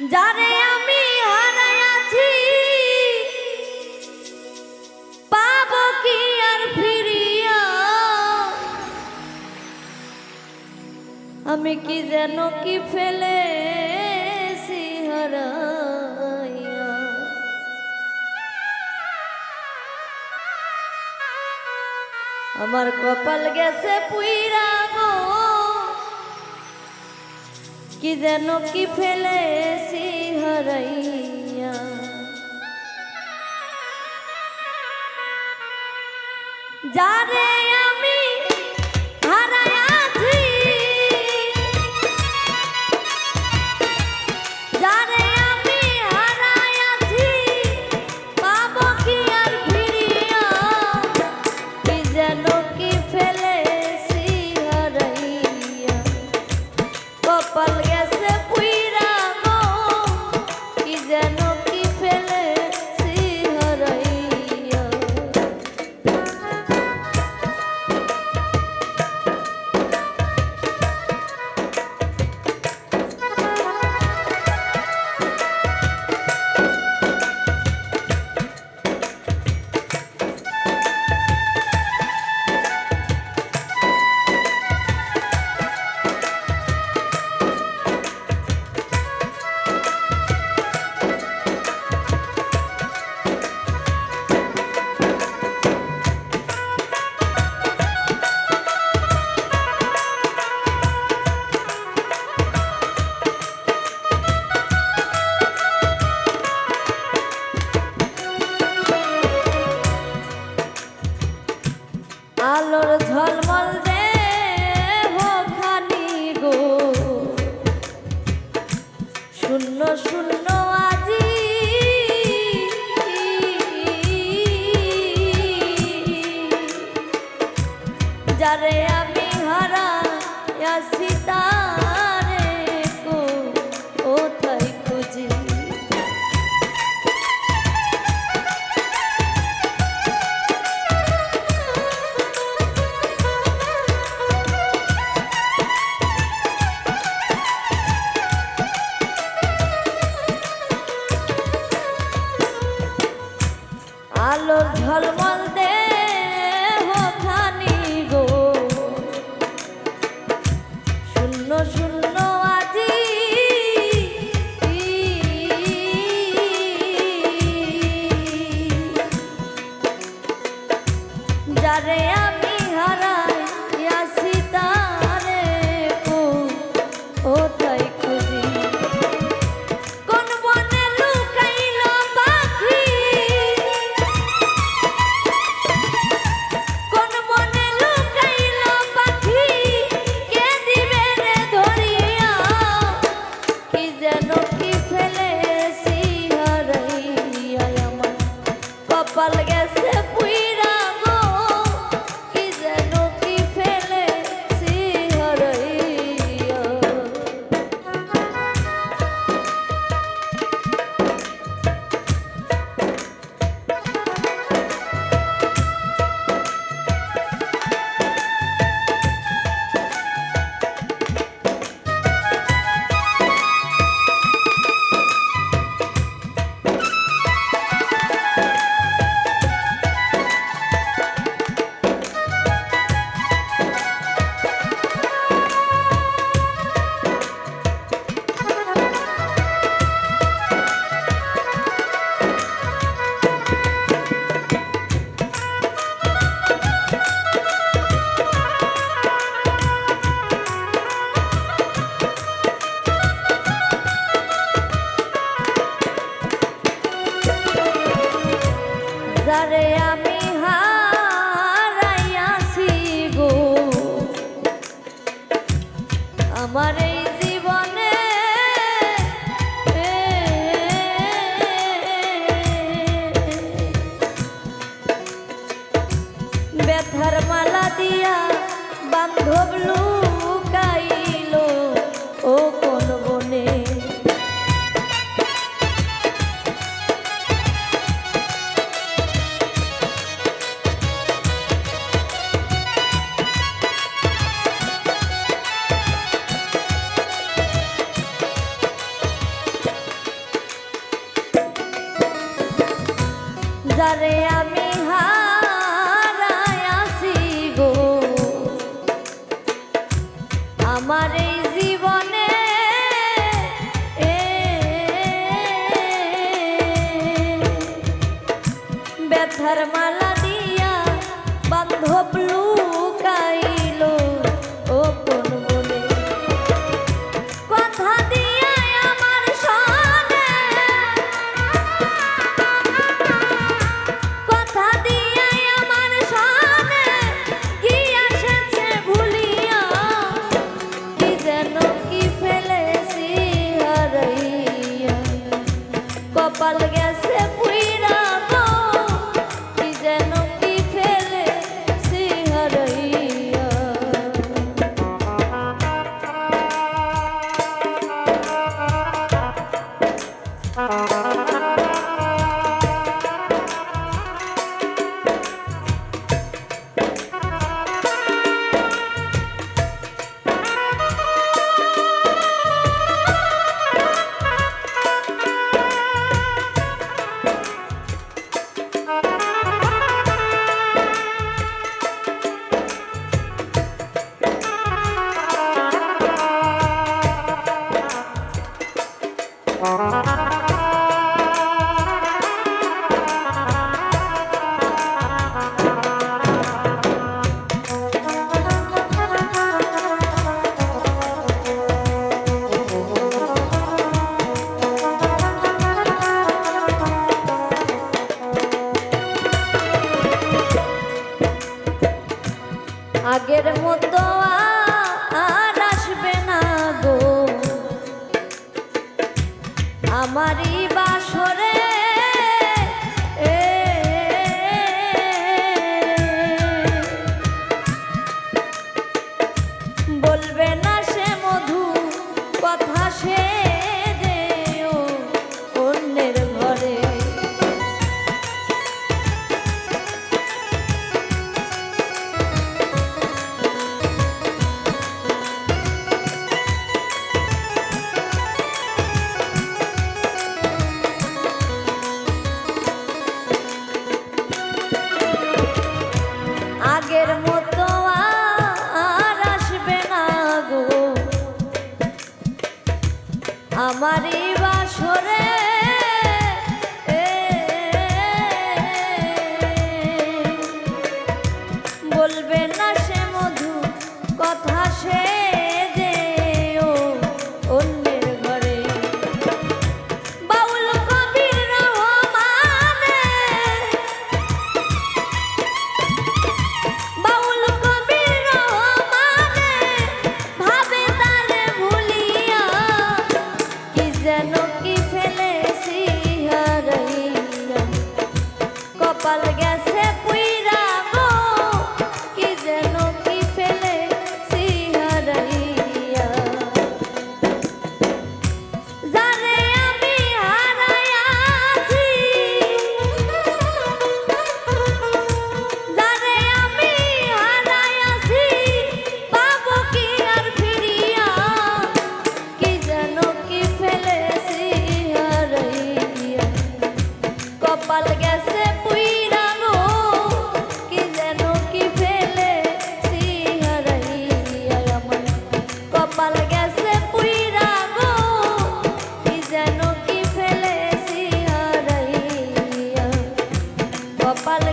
যারে আমি হারাইয়াছি, পাব কি আর ফিরিয়া? আমি কি যেন কি ফেলে হারাইয়া? আমার কপাল গেছে পুইরা গো। কি যেন কি ফেলেছি হারাইয়া। যারে আলোর ঝলমল দে খানি গো। শূন্য শূন্য আজি। যারে আমি হারা আসি ঝলমল দে খানি গো। শূন্য শূন্য আজি যারে আমার যারে আমি হারায় আসি গো। আমার এই জীবনে ব্যথার মালা দিয়া বান্ধব লু আগের মতো আর আসবে না গো। আমারই Papa.